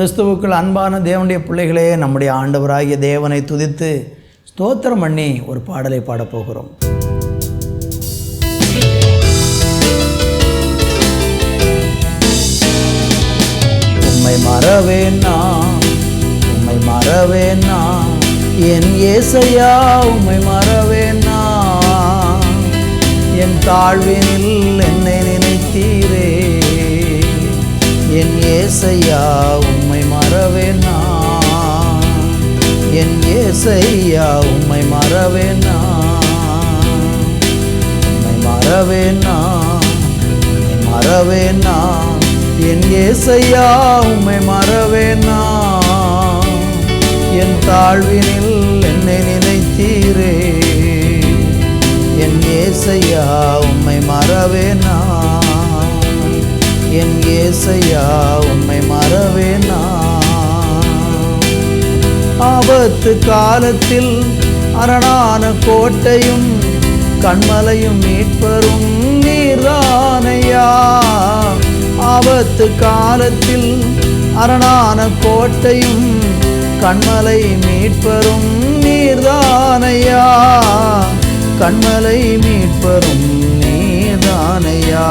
கிறிஸ்துவுக்குள் அன்பான தேவனுடைய பிள்ளைகளே நம்முடைய ஆண்டவராகிய தேவனை துதித்து ஸ்தோத்திரம் பண்ணி ஒரு பாடலை பாடப் போகிறோம். உம்மை மறவேனா உம்மை மறவேனா என் ஏசையா உம்மை மறவேனா என் தாழ்வினில் என்னை நினைத்தீரே என் ஏசையா உம்மை மறவேனா என் ஏசையா உம்மை மறவேனா உம்மை மறவேனா உம்மை மறவேனா என் ஏசையா உம்மை மறவேனா என் தாழ்வினில் என்னை நினைத்தீரே. என் ஏசையா உம்மை மறவேனா என் ஏசையா உம்மை மறவேனா ஆபத்து காலத்தில் அரணான கோட்டையும் கண்மலையும் மீட்பரும் நீர்தானையா ஆபத்து காலத்தில் அரணான கோட்டையும் கண்மலை மீட்பரும் நீர்தானையா கண்மலை மீட்பரும் நீர்தானையா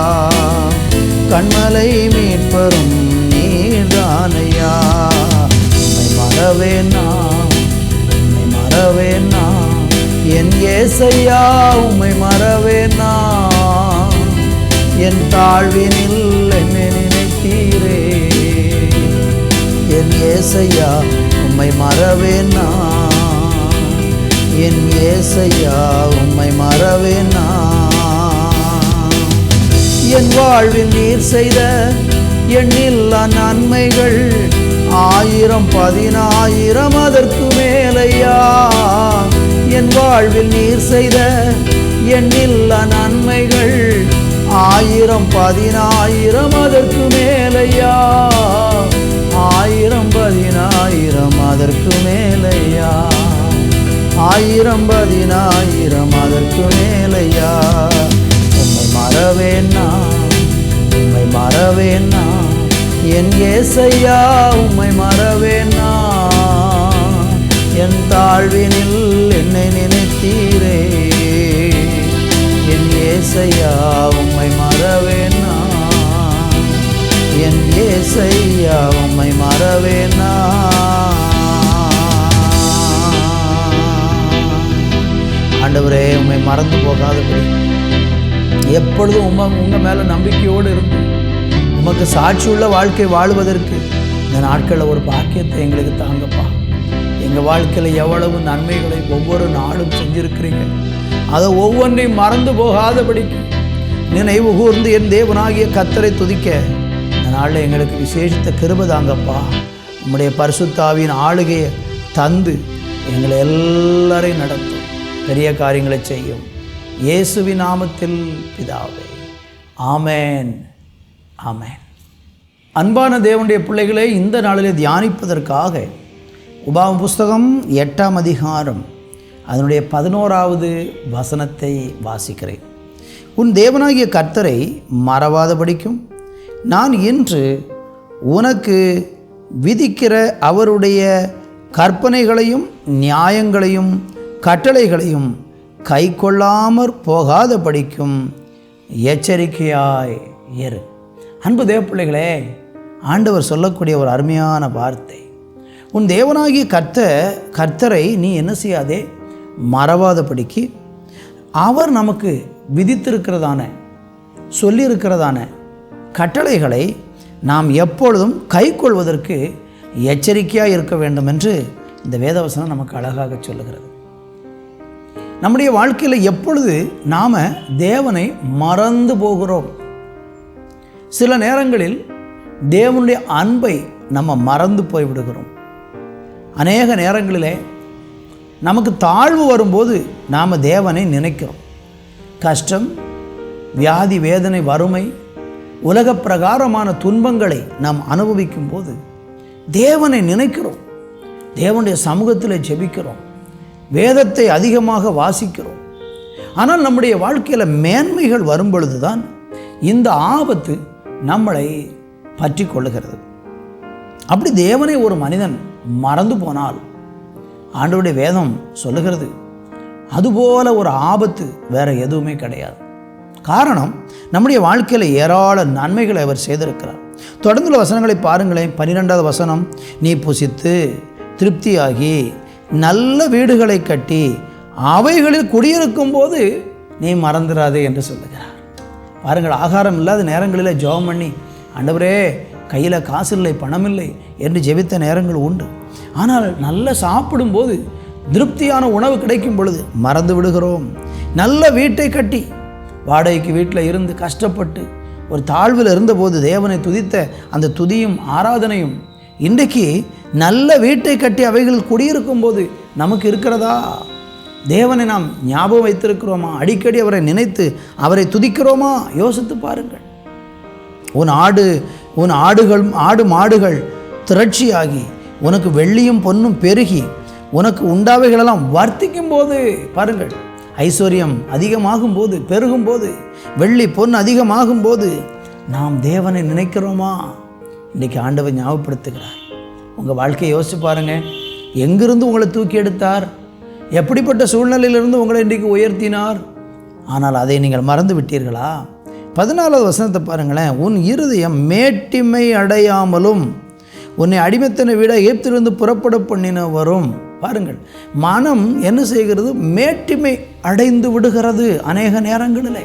கண்மலை மீட்பரும் நீர்தானையா மறவே நான் மறவேனா? என் ஏசையா உம்மை மறவேனா? என் தாழ்வினில் என்னை நினைத்தீரே என் ஏசையா உம்மை மறவேனா? என் ஏசையா உம்மை மறவேனா? என் வாழ்வில் நீர் செய்த எண்ணில்லா நன்மைகள் ஆயிரம் பதினாயிரம் அதற்கு மேலையா? என் வாழ்வில் நீர் செய்த எண்ணில்ல நன்மைகள் ஆயிரம் பதினாயிரம் அதற்கு மேலையா? ஏசையா உம்மை மறவேனா என் தாழ்வினில் என்னை நினைத்தீரே. என் ஏசையா உம்மை மறவேனா என் ஏசையா உம்மை மறவேனா ஆண்டவரே உம்மை மறந்து போகாதபடி. எப்பொழுதும் உம உங்கள் மேலே நம்பிக்கையோடு இருந்து உமக்கு சாட்சியுள்ள வாழ்க்கை வாழ்வதற்கு இந்த நாட்களில் ஒரு பாக்கியத்தை எங்களுக்கு தாங்கப்பா. எங்கள் வாழ்க்கையில் எவ்வளவு நன்மைகளை ஒவ்வொரு நாளும் செஞ்சிருக்கிறீங்க. அதை ஒவ்வொன்றையும் மறந்து போகாதபடிக்கு நினைவு கூர்ந்து என் தேவனாகிய கத்தரை துதிக்க இந்த நாளில் எங்களுக்கு விசேஷித்த கிருபை தாங்கப்பா. உம்முடைய பரிசுத்தாவின் ஆளுகையை தந்து எங்களை எல்லாரையும் நடத்தும். பெரிய காரியங்களை செய்யும். இயேசுவி நாமத்தில் பிதாவே. ஆமேன். ஆமேன். அன்பான தேவனுடைய பிள்ளைகளை இந்த நாளிலே தியானிப்பதற்காக உபாம புஸ்தகம் எட்டாம் அதிகாரம் அதனுடைய பதினோராவது வசனத்தை வாசிக்கிறேன். உன் தேவனாகிய கர்த்தரை மறவாதபடிக்கும் நான் இன்று உனக்கு விதிக்கிற அவருடைய கற்பனைகளையும் நியாயங்களையும் கட்டளைகளையும் கை கொள்ளாமற் போகாதபடிக்கும் எச்சரிக்கையாய் இரு. அன்பு தேவப்பிள்ளைகளே ஆண்டவர் சொல்லக்கூடிய ஒரு அருமையான வார்த்தை. உன் தேவனாகிய கர்த்த கர்த்தரை நீ என்ன செய்யாதே? மறவாதபடிக்கு அவர் நமக்கு விதித்திருக்கிறதான சொல்லியிருக்கிறதான கட்டளைகளை நாம் எப்பொழுதும் கை கொள்வதற்கு எச்சரிக்கையாக இருக்க வேண்டும் என்று இந்த வேதவசனம் நமக்கு அழகாக சொல்லுகிறது. நம்முடைய வாழ்க்கையில் எப்பொழுது நாம் தேவனை மறந்து போகிறோம்? சில நேரங்களில் தேவனுடைய அன்பை நம்ம மறந்து போய்விடுகிறோம். அநேக நேரங்களிலே நமக்கு தாழ்வு வரும்போது நாம் தேவனை நினைக்கிறோம். கஷ்டம் வியாதி வேதனை வறுமை உலக பிரகாரமான துன்பங்களை நாம் அனுபவிக்கும் போது தேவனை நினைக்கிறோம். தேவனுடைய சமூகத்தில் ஜெபிக்கிறோம். வேதத்தை அதிகமாக வாசிக்கிறோம். ஆனால் நம்முடைய வாழ்க்கையில் மேன்மைகள் வரும் பொழுதுதான் இந்த ஆபத்து நம்மளை பற்றி கொள்ளுகிறது அப்படி தேவனை ஒரு மனிதன் மறந்து போனால் ஆண்டவருடைய வேதம் சொல்லுகிறது அதுபோல ஒரு ஆபத்து வேறு எதுவுமே கிடையாது. காரணம் நம்முடைய வாழ்க்கையில் ஏராள நன்மைகளை அவர் செய்திருக்கிறார். தொடர்ந்துள்ள வசனங்களை பாருங்களேன். பன்னிரெண்டாவது வசனம் நீ புசித்து திருப்தியாகி நல்ல வீடுகளை கட்டி அவைகளில் குடியிருக்கும் போது நீ மறந்துடாதே என்று சொல்லுகிறார். பாருங்கள் ஆகாரம் இல்லாத நேரங்களில் ஜெபம் பண்ணி ஆண்டவரே கையில் காசு இல்லை பணம் இல்லை என்று ஜெபித்த நேரங்கள் உண்டு. ஆனால் நல்ல சாப்பிடும்போது திருப்தியான உணவு கிடைக்கும் பொழுது மறந்து விடுகிறோம். நல்ல வீட்டை கட்டி வாடகைக்கு வீட்டில் இருந்து கஷ்டப்பட்டு ஒரு தாழ்வில் இருந்தபோது தேவனை துதித்த அந்த துதியும் ஆராதனையும் இன்றைக்கு நல்ல வீட்டை கட்டி அவைகள் குடியிருக்கும் போது நமக்கு இருக்கிறதா? தேவனை நாம் ஞாபகம் வைத்திருக்கிறோமா? அடிக்கடி அவரை நினைத்து அவரை துதிக்கிறோமா? யோசித்து பாருங்கள். உன் ஆடு உன் ஆடுகள் ஆடு மாடுகள் திரட்சியாகி உனக்கு வெள்ளியும் பொன்னும் பெருகி உனக்கு உண்டாவைகளெல்லாம் வர்த்திக்கும் போது பாருங்கள். ஐஸ்வர்யம் அதிகமாகும் போது பெருகும் போது வெள்ளி பொன் அதிகமாகும் போது நாம் தேவனை நினைக்கிறோமா? இன்றைக்கி ஆண்டவர் ஞாபகப்படுத்துகிறார். உங்கள் வாழ்க்கையை யோசிச்சு பாருங்கள் எங்கிருந்து உங்களை தூக்கி எடுத்தார்? எப்படிப்பட்ட சூழ்நிலையிலிருந்து உங்களை இன்றைக்கு உயர்த்தினார்? ஆனால் அதை நீங்கள் மறந்து விட்டீர்களா பதினாலாவது வசனத்தை பாருங்களேன். உன் இருதயம் மேட்டிமை அடையாமலும் உன்னை அடிமைத்தனை விட ஏப்திலிருந்து புறப்பட பண்ணின வரும் பாருங்கள் மனம் என்ன செய்கிறது? மேட்டிமை அடைந்து விடுகிறது அநேக நேரங்களில்.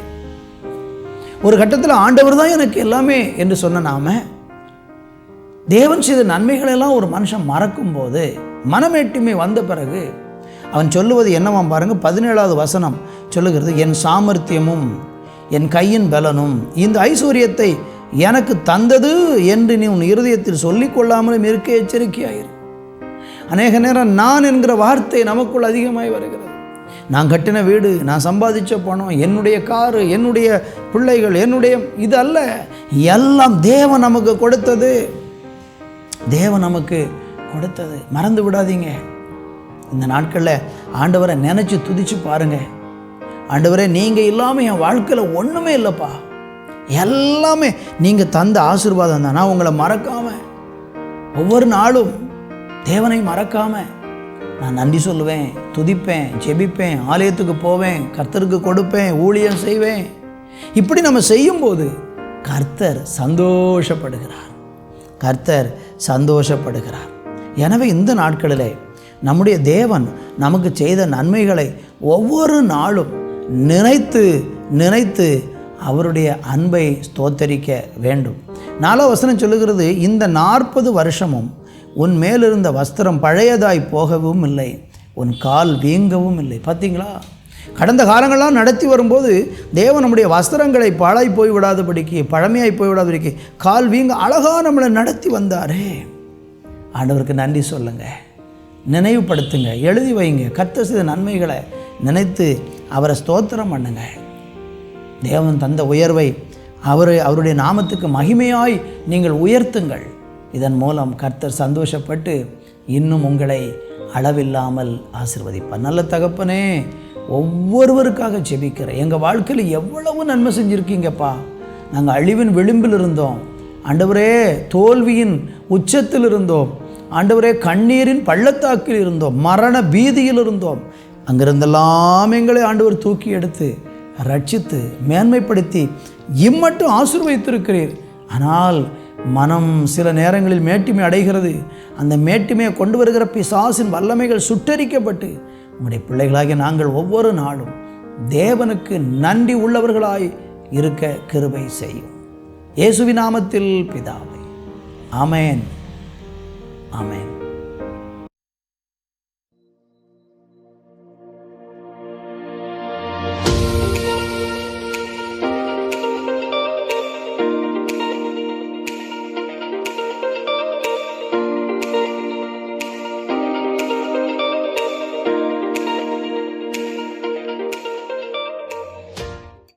ஒரு கட்டத்தில் ஆண்டவர் தான் எனக்கு எல்லாமே என்று சொன்ன நாம தேவன் செய்த நன்மைகளெல்லாம் ஒரு மனுஷன் மறக்கும்போது மனமேட்டிமை வந்த பிறகு அவன் சொல்லுவது என்னவாம் பாருங்கள் பதினேழாவது வசனம் சொல்லுகிறது என் சாமர்த்தியமும் என் கையின் பலனும் இந்த ஐஸ்வர்யத்தை எனக்கு தந்தது என்று நீ உன் இருதயத்தில் சொல்லிக்கொள்ளாமலும் இருக்க எச்சரிக்கையாயிரு. அநேக நேரம் நான் என்கிற வார்த்தை நமக்குள் அதிகமாய் வருகிறது. நான் கட்டின வீடு நான் சம்பாதிச்ச பணம் என்னுடைய காரு என்னுடைய பிள்ளைகள் என்னுடைய இது அல்ல எல்லாம் தேவன் நமக்கு கொடுத்தது. தேவன் நமக்கு கொடுத்தது. மறந்து விடாதீங்க. இந்த நாட்களில் ஆண்டவரை நினச்சி துதிச்சு பாருங்க. ஆண்டவரே நீங்கள் இல்லாமல் என் வாழ்க்கையில் ஒன்றுமே இல்லைப்பா. எல்லாமே நீங்கள் தந்த ஆசீர்வாதம் தான். நான் உங்களை மறக்காமல் ஒவ்வொரு நாளும் தேவனை மறக்காமல் நான் நன்றி சொல்லுவேன் துதிப்பேன் ஜெபிப்பேன் ஆலயத்துக்கு போவேன் கர்த்தருக்கு கொடுப்பேன் ஊழியம் செய்வேன். இப்படி நம்ம செய்யும்போது கர்த்தர் சந்தோஷப்படுகிறார். கர்த்தர் சந்தோஷப்படுகிறார். எனவே இந்த நாட்களிலே நம்முடைய தேவன் நமக்கு செய்த நன்மைகளை ஒவ்வொரு நாளும் நினைத்து நினைத்து அவருடைய அன்பை ஸ்தோத்தரிக்க வேண்டும். நாலோ வசனம் சொல்லுகிறது இந்த நாற்பது வருஷமும் உன் மேலிருந்த வஸ்திரம் பழையதாய் போகவும் இல்லை உன் கால் வீங்கவும் இல்லை. பார்த்தீங்களா கடந்த காலங்களெலாம் நடத்தி வரும்போது தேவன் நம்முடைய வஸ்திரங்களை பாழாய் போய் விடாதபடிக்கு பழமையாய் போய்விடாதபடிக்கு கால் வீங்க அழகாக நம்மளை நடத்தி வந்தாரே. ஆண்டவருக்கு நன்றி சொல்லுங்கள் நினைவுபடுத்துங்க. எழுதி வைங்க. கத்த செய்த நன்மைகளை நினைத்து அவரை ஸ்தோத்திரம் பண்ணுங்க. தேவன் தந்த உயர்வை அவரை அவருடைய நாமத்துக்கு மகிமையாய் நீங்கள் உயர்த்துங்கள். இதன் மூலம் கர்த்தர் சந்தோஷப்பட்டு இன்னும் உங்களை அளவில்லாமல் ஆசிர்வதிப்பார். நல்ல தகப்பனே ஒவ்வொருவருக்காக ஜெபிக்கிறேன் எங்கள் வாழ்க்கையில் எவ்வளவு நன்மை செஞ்சுருக்கீங்கப்பா. நாங்கள் அழிவின் விளிம்பில் இருந்தோம். ஆண்டவரே தோல்வியின் உச்சத்தில் இருந்தோம். ஆண்டவரே கண்ணீரின் பள்ளத்தாக்கில் இருந்தோம் மரண பீதியில் இருந்தோம். அங்கிருந்தெல்லாம் எங்களை ஆண்டவர் தூக்கி எடுத்து ரட்சித்து மேன்மைப்படுத்தி இம்மட்டும் ஆசிர்வதித்திருக்கிறீர். ஆனால் மனம் சில நேரங்களில் மேட்டிமை அடைகிறது. அந்த மேட்டிமையை கொண்டு வருகிற பிசாசின் வல்லமைகள் சுட்டரிக்கப்பட்டு உங்களுடைய பிள்ளைகளாகிய நாங்கள் ஒவ்வொரு நாளும் தேவனுக்கு நன்றி உள்ளவர்களாய் இருக்க கிருபை செய்யும். இயேசுவி நாமத்தில் பிதாவை. ஆமென். ஆமென்